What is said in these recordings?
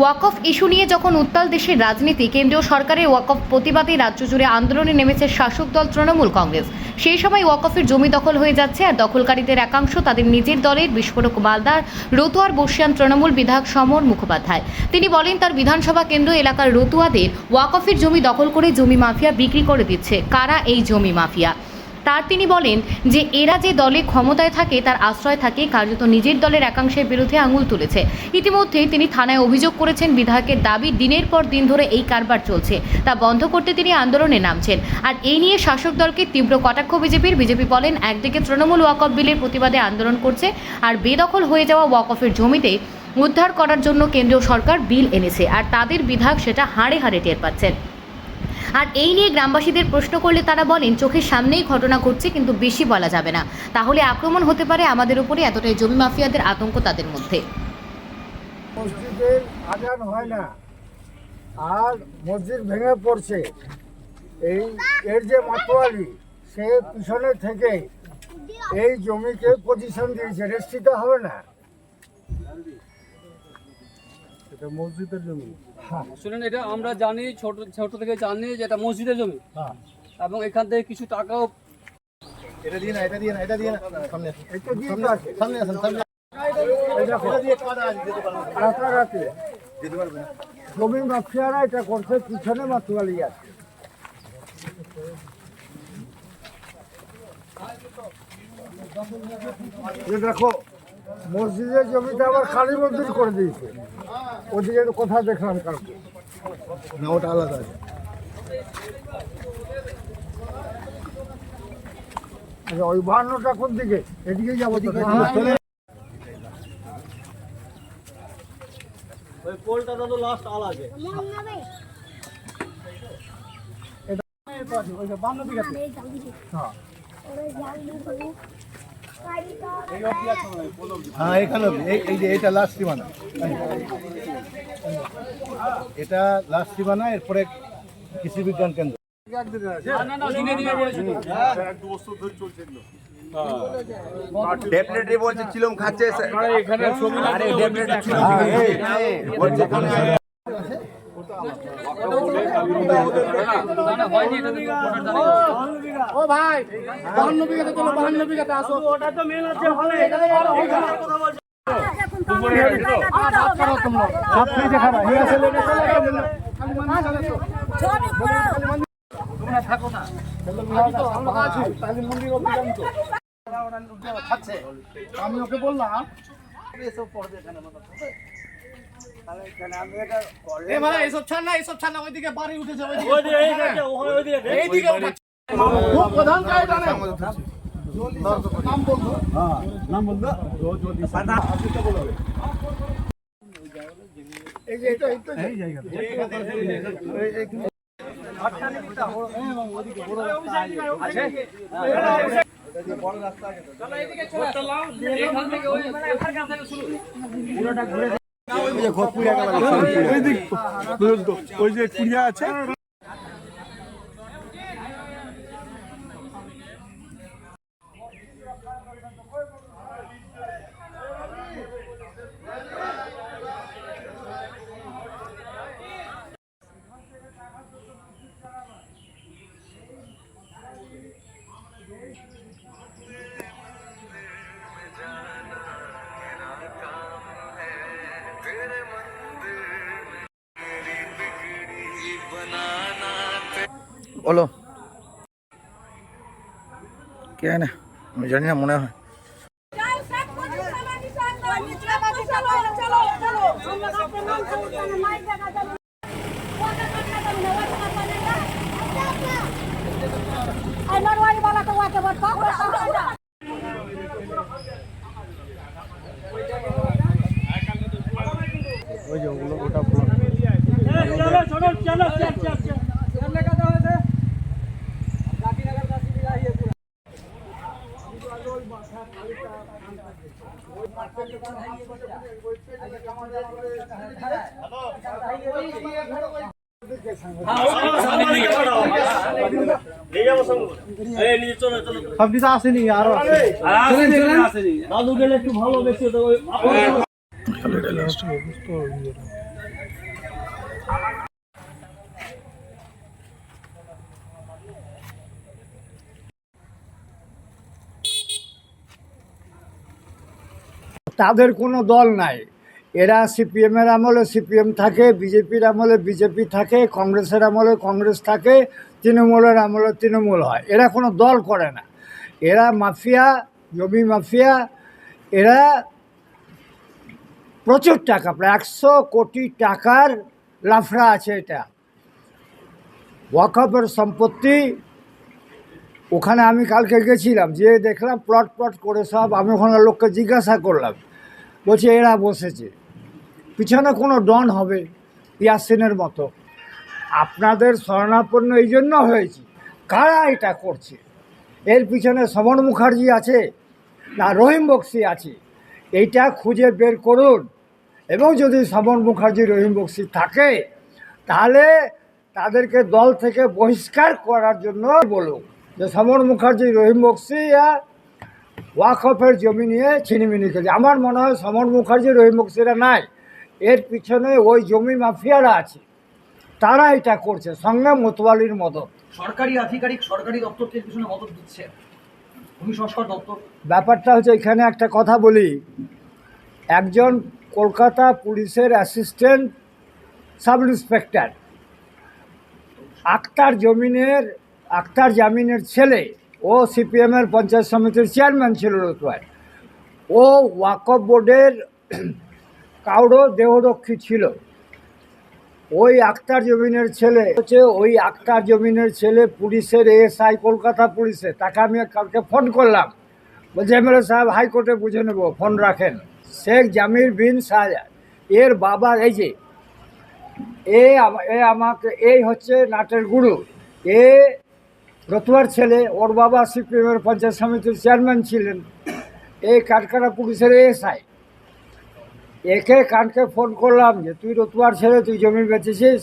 ওয়াকফ issue নিয়ে যখন উত্তাল দেশের রাজনীতি, কেন্দ্রীয় সরকারের ওয়াকফ প্রতিবাদে রাজ্য জুড়ে আন্দোলনে নেমেছে শাসক দল তৃণমূল কংগ্রেস। সেই সময় ওয়াকফের জমি দখল হয়ে যাচ্ছে আর দখলকারীদের একাংশ তাদের নিজের দলের বিস্ফোরক মালদার রতুয়ার বর্ষিয়ান তৃণমূল বিধায়ক সমর মুখোপাধ্যায়। তিনি বলেন, তার বিধানসভা কেন্দ্র এলাকার রতুয়াদের ওয়াকফের জমি দখল করে জমি মাফিয়া বিক্রি করে দিচ্ছে। কারা এই জমি মাফিয়া? তার তিনি বলেন যে এরা যে দলে ক্ষমতায় থাকে, তার আশ্রয় থাকে, কার্যত নিজের দলের একাংশের বিরুদ্ধে আঙুল তুলেছে। ইতিমধ্যে তিনি থানায় অভিযোগ করেছেন, বিধায়কের দাবি দিনের পর দিন ধরে এই কারবার চলছে। তা বন্ধ করতে তিনি আন্দোলনে নামছেন। আর এই নিয়ে শাসক দলকে তীব্র কটাক্ষ বিজেপির। বিজেপি বলেন, একদিকে তৃণমূল ওয়াকফ বিলের প্রতিবাদে আন্দোলন করছে, আর বেদখল হয়ে যাওয়া ওয়াকফের জমিতে উদ্ধার করার জন্য কেন্দ্রীয় সরকার বিল এনেছে, আর তাদের বিধায়ক সেটা হাড়ে হাড়ে টের পাচ্ছেন। আর এই নিয়ে গ্রামবাসীদের প্রশ্ন করলে তারা বলেন চোখের সামনেই ঘটনা ঘটছে কিন্তু বেশি বলা যাবে না। তাহলে আক্রমণ হতে পারে আমাদের উপরে এতটাই জমি মাফিয়াদের আতঙ্ক তাদের মধ্যে। মসজিদের আজান হয় না আর মসজিদ ভেঙে পড়ছে। এই এর যে মাতোয়ালি সে পিছনে থেকে এই জমিকে পজিশন দিয়েছে রেস্ট্রিক্ট হবে না। এটা মসজিদের জমি। শুনেন এটা আমরা জানি ছোট ছোট থেকে জানি যে এটা মসজিদের জমি। হ্যাঁ। এবং এখান থেকে কিছু টাকাও এটা দিয়ে না এটা দিয়ে না এটা দিয়ে না। সামনে আসুন। এটা দিয়ে তো আছে সামনে আসুন সামনে এই দেখো, এটা। রাতারাতি মাফিয়ারা করছে পিছনে মাতোয়ালি আছে। মসজিদের জমিটা আবার কালী মন্দির করে দিয়েছে। ওদিকে কোথায় দেখলাম কালকে? না ওটা আলাদা আছে। আচ্ছা, ওই বাহান্নটা কোন দিকে? এদিকে যাব তো। চলে হ্যাঁ। এখানে অবধি। এই এই যে এটা লাস্ট সীমানা। এটা লাস্ট সীমানা এরপরে কৃষি বিজ্ঞান কেন্দ্র। দিনে দিনে ডেফিনেটলি বলছে চিলম খাচ্ছে। আরে ও ভাই বাহান্ন বিঘাতে চলো বাহান্ন বিঘাতে আসো ওটা তো আছে ভালো সব ফ্রি দেখা না এই আসলে তোমরা থাকো না আমরা আছি তালিম মন্দির অব্দি জানি তো খাচ্ছে আমি ওকে বললাম এ ভাই এসব ছাড় না এসব ছাড় না ওইদিকে বাড়ি উঠেছে ওইদিকে এইদিকে উঠেছে খুব প্রধান কাজটা না নাম বলব নাম বলব এই যে এটা এটা এই জায়গাটা। এখান থেকে ওই যে কুড়িয়া আছে। বলো। কে না আমি জানি না মনে হয়। वाला ওই last হবে, বুঝতে পারবি তাদের কোনো দল নাই। এরা সিপিএমের আমলে সিপিএম থাকে, বিজেপির আমলে বিজেপি থাকে, কংগ্রেসের আমলে কংগ্রেস থাকে, তৃণমূলের আমলে তৃণমূল হয়। এরা কোনো দল করে না। এরা মাফিয়া, জমি মাফিয়া, এরা প্রচুর টাকা, প্রায় একশো কোটি টাকার লাফড়া আছে এটা। ওয়াকফের সম্পত্তি, ওখানে আমি কালকে গেছিলাম যে দেখলাম প্লট প্লট করে সব, আমি ওখানে লোককে জিজ্ঞাসা করলাম। বলছে, এরা বসেছে। পিছনে কোনো ডন হবে ইয়াসিনের মতো। আপনাদের শরণাপন্ন এই জন্য হয়েছে। কারা এটা করছে? এর পিছনে সমর মুখার্জি আছে, না রহিম বক্সি আছে। এইটা খুঁজে বের করুন। এবং যদি সমর মুখার্জি, রহিম বক্সি থাকে, তাহলে তাদেরকে দল থেকে বহিষ্কার করার জন্য বলুন যে সমর মুখার্জি, রহিম বক্সি আর ওয়াকফের জমি নিয়ে ছিনিমিনি খেয়েছে আমার মনে হয় সমর মুখার্জি, রহিম বক্সিরা নাই। এর পিছনে ওই জমি মাফিয়ারা আছে। তারা এটা করছে সঙ্গে মোতওয়ালির মদত। সরকারি আধিকারিক সরকারি দপ্তরকে এর পিছনে মদত দিচ্ছে। ভূমি সংস্কার দপ্তর। ব্যাপারটা হচ্ছে এখানে একটা কথা বলি। একজন কলকাতা পুলিশের অ্যাসিস্ট্যান্ট সাব ইন্সপেক্টর আক্তার জমিনের আক্তার জামিনের ছেলে ও সিপিএমের পঞ্চায়েত সমিতির চেয়ারম্যান ছিল রতুয়ায় ও ওয়াকফ বোর্ডের কাউরো দেহরক্ষী ছিল। ওই আক্তার জমিনের ছেলে, হচ্ছে ওই আক্তার জমিনের ছেলে পুলিশের এসআই কলকাতা পুলিশে, তাকে আমি কালকে ফোন করলাম। বলছে এমএলএ সাহেব, হাইকোর্টে বুঝে নেব, ফোন রাখেন। শেখ জামির বিন শাহজাহান এর বাবা, এই যে, এ এ আমাকে, এই হচ্ছে নাটের গুরু। এ রতুয়ার ছেলে, ওর বাবা সিপিএমের পঞ্চায়েত সমিতির চেয়ারম্যান ছিলেন। এই কাটকাটা পুলিশের এসআই একে কানকে ফোন করলাম যে, তুই রতুয়ার ছেলে, তুই জমি বেচেছিস?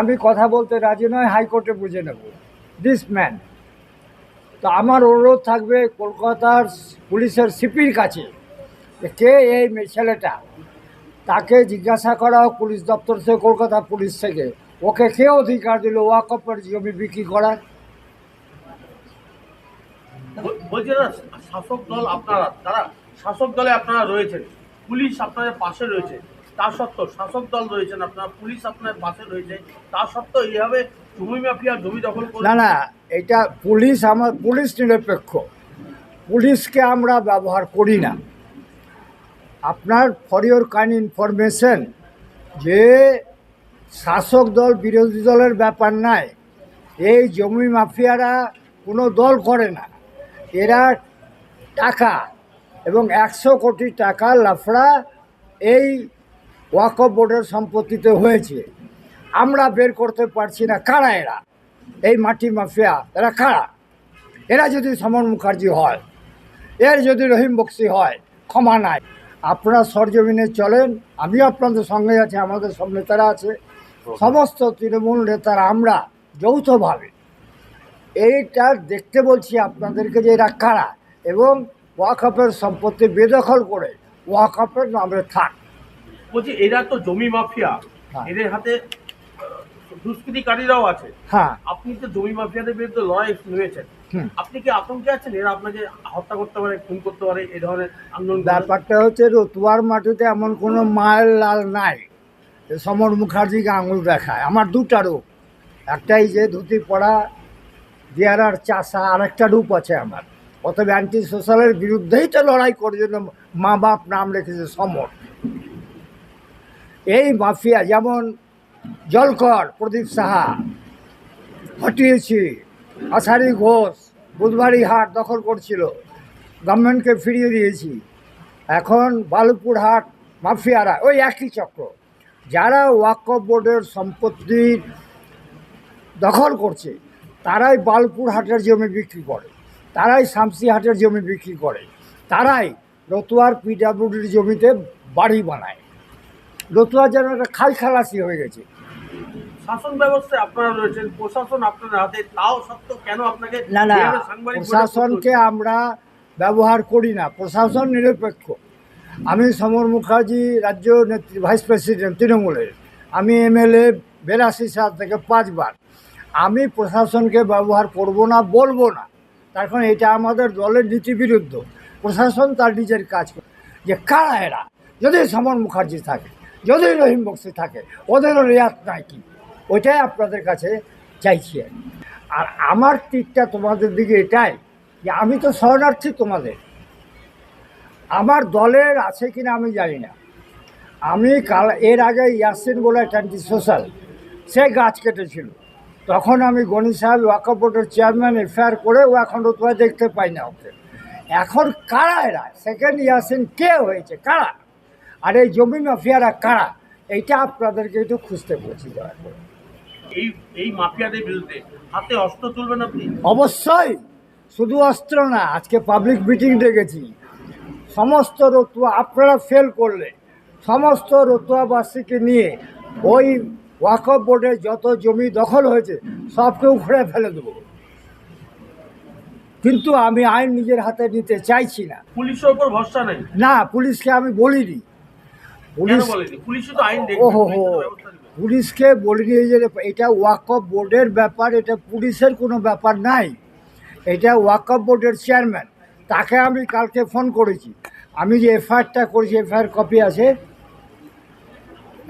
আমি কথা বলতে রাজি নয় হাইকোর্টে বুঝে নেব। দিস ম্যান তো আমার অনুরোধ থাকবে কলকাতার পুলিশের সিপির কাছে কে এই ছেলেটা? তাকে জিজ্ঞাসা করা হোক পুলিশ দপ্তর থেকে, কলকাতা পুলিশ থেকে। ওকে কে অধিকার দিল? ওয়াকফের জমি বিক্রি করার? শাসক দল আপনারা, তারা শাসক দলে আপনারা রয়েছেন। পুলিশ আপনাদের পাশে রয়েছে। তা সত্ত্বেও শাসক দল রয়েছেন আপনারা, পুলিশ আপনার পাশে রয়েছে। তা সত্ত্বেও এইভাবে জমি মাফিয়া, জমি দখল না না, এটা পুলিশ আমার, পুলিশ নিরপেক্ষ। পুলিশকে আমরা ব্যবহার করি না। আপনার ফর ইউর কাইন্ড ইনফরমেশন যে শাসক দল, বিরোধী দলের ব্যাপার নাই। এই জমি মাফিয়ারা কোনো দল করে না। এরা টাকা এবং একশো কোটি টাকা লাফড়া এই ওয়াকফ বোর্ডের সম্পত্তিতে হয়েছে। আমরা বের করতে পারছি না। কারা এরা? এই মাটি মাফিয়া, এরা কারা? এরা যদি সমর মুখার্জি হয়, এর যদি রহিম বক্সি হয়, ক্ষমা নাই। আপনারা সরজমিনে চলেন, আমিও আপনাদের সঙ্গে আছি, আমাদের সব নেতারা আছে। সমস্ত তৃণমূল নেতারা, আমরা যৌথভাবে। এইটা দেখতে বলছি আপনাদেরকে যে এরা কারা এবং ওয়াকফের সম্পত্তি বেদখল করে ওয়াকফের নামে থাক। বলছি এরা তো জমি মাফিয়া। হ্যাঁ। এদের হাতে দুষ্কৃতিকারীরাও আছে। হ্যাঁ। আপনি তো জমি মাফিয়াদের বিরুদ্ধে লড়াই নেমেছেন হুম। আপনি কি আতঙ্কে আছেন? এরা আপনাকে হত্যা করতে পারে খুন করতে পারে এই ধরনের আন্দোলন ব্যাপারটা হচ্ছে রতুয়ার মাটিতে এমন কোনো মায়ের লাল নাই। সমর মুখার্জিকে আঙুল দেখায়। আমার দুটা রূপ। একটাই যে ধুতি পড়া দিয়ারার চাষা আর একটা রূপ আছে আমার। অতএব অ্যান্টি সোশ্যালের বিরুদ্ধেই তো লড়াই করে জন্য মা বাপ নাম রেখেছে সমর। এই মাফিয়া যেমন জলকর প্রদীপ সাহা হটিয়েছি আষাঢ়ি ঘোষ বুধবাড়ি হাট দখল করছিল, গভর্নমেন্টকে ফিরিয়ে দিয়েছি। এখন বালুপুর হাট মাফিয়ারা, ওই একই চক্র। যারা ওয়াকফ বোর্ডের সম্পত্তির দখল করছে, তারাই বালপুর হাটের জমি বিক্রি করে। তারাই শামসি হাটের জমি বিক্রি করে। তারাই রতুয়ার পিডাব্লিউডির জমিতে বাড়ি বানায়। রতুয়া যেন একটা খাল খালাসি হয়ে গেছে। শাসন ব্যবস্থায় আপনারা রয়েছেন প্রশাসন আপনার হাতে তাও সত্ত্বেও কেন আপনাকে না না এইভাবে সাংবাদিক বলে প্রশাসনকে আমরা ব্যবহার করি না। প্রশাসন নিরপেক্ষ। আমি সমর মুখার্জি রাজ্য নেত্রী ভাইস প্রেসিডেন্ট তৃণমূলের। আমি এমএলএ বিরাশি সাল থেকে পাঁচবার। আমি প্রশাসনকে ব্যবহার করব না বলব না। কারণ এটা আমাদের দলের নীতিবিরুদ্ধ প্রশাসন তার নিজের কাজ করে। যে কারা এরা? যদি সমন মুখার্জি থাকে, যদি রহিম বক্সি থাকে ওদেরও রেয়াত নাই কি? ওইটাই আপনাদের কাছে চাইছি আর আমার দিকটা তোমাদের দিকে এটাই যে আমি তো শরণার্থী তোমাদের। আমার দলের আছে কিনা আমি জানি না। আমি কাল, এর আগে ইয়াসিন বলে একটা সোশ্যাল সে গাছ কেটেছিল। তখন আমি গণি সাহেব ওয়াকফ বোর্ডের চেয়ারম্যান এফআইআর করে ও এখন তোরা দেখতে পাই না ওকে। এখন কারা এরা? সেকেন্ড ইয়াসিন কে হয়েছে? কারা? আর এই জমি মাফিয়ারা কারা? এইটা আপনাদেরকে একটু খুঁজতে বলছি দয়া করে। এই এই মাফিয়াদের বিরুদ্ধে হাতে অস্ত্র তুলবেন আপনি? অবশ্যই। শুধু অস্ত্র না আজকে পাবলিক মিটিং ডেকেছি। সমস্ত রতুয়া আপনারা ফেল করলে সমস্ত রতুয়াবাসীকে নিয়ে ওই ওয়াকফ বোর্ডে যত জমি দখল হয়েছে সবকে উখড়ে ফেলে দেবো। কিন্তু আমি আইন নিজের হাতে নিতে চাইছি না। পুলিশের উপর ভরসা নেই? না পুলিশকে আমি বলিনি। পুলিশ ওহো ব্যবস্থা পুলিশকে বলিনি যে এটা ওয়াকফ বোর্ডের ব্যাপার এটা পুলিশের কোনো ব্যাপার নাই। এটা ওয়াকফ বোর্ডের চেয়ারম্যান তাকে আমি কালকে ফোন করেছি। আমি যে এফআইআরটা করেছি এফআইআর কপি আছে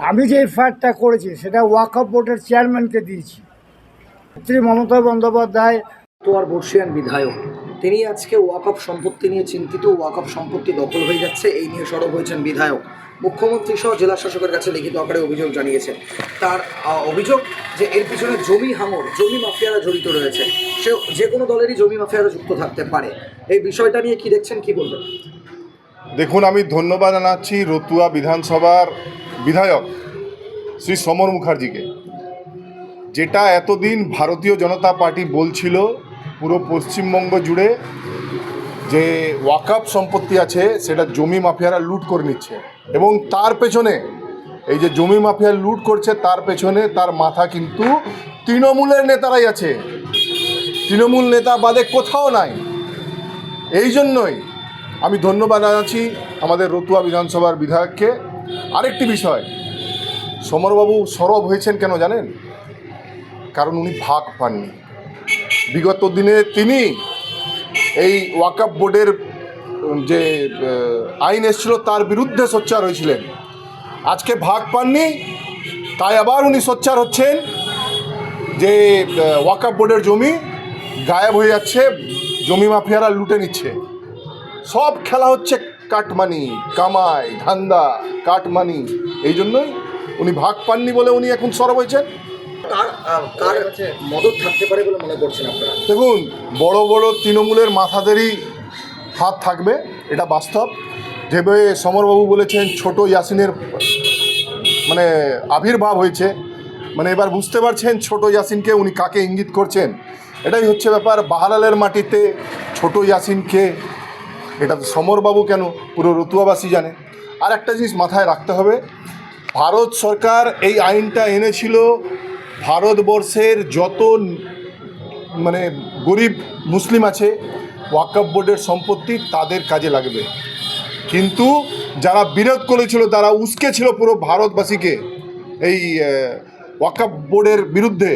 আমি যে এফআইআরটা করেছি সেটা ওয়াকফ বোর্ডের চেয়ারম্যানকে দিয়েছি। শ্রী মমতা বন্দ্যোপাধ্যায় তো আর বর্ষিয়ান বিধায়ক। তিনি আজকে ওয়াকফ সম্পত্তি নিয়ে চিন্তিত ওয়াকফ সম্পত্তি দখল হয়ে যাচ্ছে এই নিয়ে সরব হয়েছেন বিধায়ক। মুখ্যমন্ত্রী সহ জেলা শাসকের কাছে লিখিত আকারে অভিযোগ জানিয়েছেন। তার অভিযোগ যে এর পিছনে জমি হাঙর জমি মাফিয়ারা জড়িত রয়েছে। সে যে কোনো দলেরই জমি মাফিয়ারা যুক্ত থাকতে পারে। এই বিষয়টা নিয়ে কি দেখছেন কি বলবেন? দেখুন আমি ধন্যবাদ জানাচ্ছি রতুয়া বিধানসভার বিধায়ক শ্রী সমর মুখার্জিকে। যেটা এতদিন ভারতীয় জনতা পার্টি বলছিল পুরো পশ্চিমবঙ্গ জুড়ে যে ওয়াকাপ সম্পত্তি আছে, সেটা জমি মাফিয়ারা লুট করে নিচ্ছে। এবং তার পেছনে এই যে জমি মাফিয়া লুট করছে, তার পেছনে তার মাথা কিন্তু তৃণমূলের নেতারাই আছে। তৃণমূল নেতা বাদে কোথাও নাই। এই জন্যই আমি ধন্যবাদ জানাচ্ছি আমাদের রতুয়া বিধানসভার বিধায়ককে। আরেকটি বিষয়, সমরবাবু সরব হয়েছেন কেন জানেন? কারণ উনি ভাগ পাননি। বিগত দিনে তিনি এই ওয়াকাপ বোর্ডের যে আইন এসেছিল তার বিরুদ্ধে সোচ্চার হয়েছিলেন। আজকে ভাগ পাননি, তাই আবার উনি সোচ্চার হচ্ছেন যে ওয়াকাপ বোর্ডের জমি গায়েব হয়ে যাচ্ছে, জমি মাফিয়ারা লুটে নিচ্ছে। সব খেলা হচ্ছে কাটমানি কামাই ধান্দা কাটমানি। এই জন্যই উনি ভাগ পাননি বলে উনি এখন সরব হয়েছেন। থাকতে পারে বলে মনে করছেন আপনারা? দেখুন বড় বড় তৃণমূলের মাথাদেরই হাত থাকবে এটা বাস্তব। যেভাবে সমরবাবু বলেছেন ছোট ইয়াসিনের মানে আবির্ভাব হয়েছে। মানে এবার বুঝতে পারছেন ছোট ইয়াসিনকে উনি কাকে ইঙ্গিত করছেন। এটাই হচ্ছে ব্যাপার বাহালালের মাটিতে ছোট ইয়াসিনকে এটা তো সমরবাবু কেন? পুরো রতুয়াবাসী জানে। আর একটা জিনিস মাথায় রাখতে হবে, ভারত সরকার এই আইনটা এনেছিল ভারতবর্ষের যত মানে গরিব মুসলিম আছে, ওয়াকফ বোর্ডের সম্পত্তি তাদের কাজে লাগবে। কিন্তু যারা বিরোধ করেছিল, তারা উস্কে ছিল পুরো ভারতবাসীকে। এই ওয়াকফ বোর্ডের বিরুদ্ধে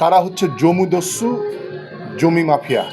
তারা হচ্ছে জমিদস্যু জমি মাফিয়া।